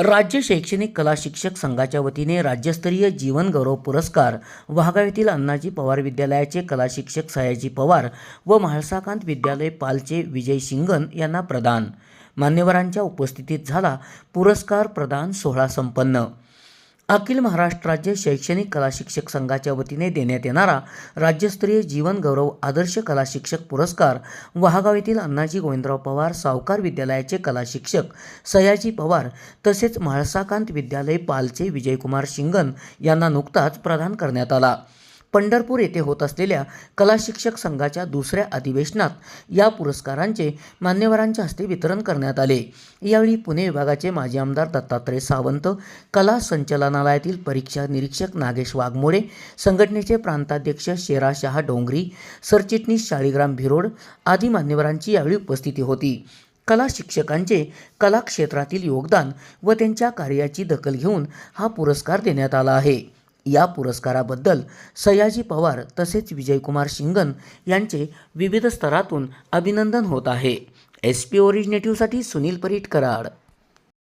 राज्य शैक्षणिक कला शिक्षक संघाच्या वतीने राज्यस्तरीय जीवन गौरव पुरस्कार वाघाव येथील अण्णाजी पवार विद्यालयाचे कला शिक्षक सयाजी पवार व म्हाळसाकांत विद्यालय पालचे विजय शिंगण यांना प्रदान. मान्यवरांच्या उपस्थितीत झाला पुरस्कार प्रदान सोहळा संपन्न. अखिल महाराष्ट्र राज्य शैक्षणिक कला शिक्षक संघाच्या वतीने देण्यात येणारा राज्यस्तरीय जीवन गौरव आदर्श कला शिक्षक पुरस्कार वहागाव येथील अण्णाजी गोविंदराव पवार सावकार विद्यालयाचे कला शिक्षक सयाजी पवार तसेच म्हाळसाकांत विद्यालय पालचे विजयकुमार शिंगण यांना नुकताच प्रदान करण्यात आला. पंढरपूर येथे होत असलेल्या कला शिक्षक संघाच्या दुसऱ्या अधिवेशनात या पुरस्कारांचे मान्यवरांच्या हस्ते वितरण करण्यात आले. यावेळी पुणे विभागाचे माजी आमदार दत्तात्रय सावंत कला संचालनालयातील परीक्षा निरीक्षक नागेश वाघमोडे संघटनेचे प्रांताध्यक्ष शेरा शहा डोंगरी सरचिटणीस शाळीग्राम भिरोड आदी मान्यवरांची यावेळी उपस्थिती होती. कला शिक्षकांचे कला क्षेत्रातील योगदान व त्यांच्या कार्याची दखल घेऊन हा पुरस्कार देण्यात आला आहे. या पुरस्काराबद्दल सयाजी पवार तसेच विजयकुमार शिंगन यांचे विविध स्तरातून अभिनंदन होत आहे. एस पी ओरिजिनेटिव्हसाठी सुनील परीट कराड.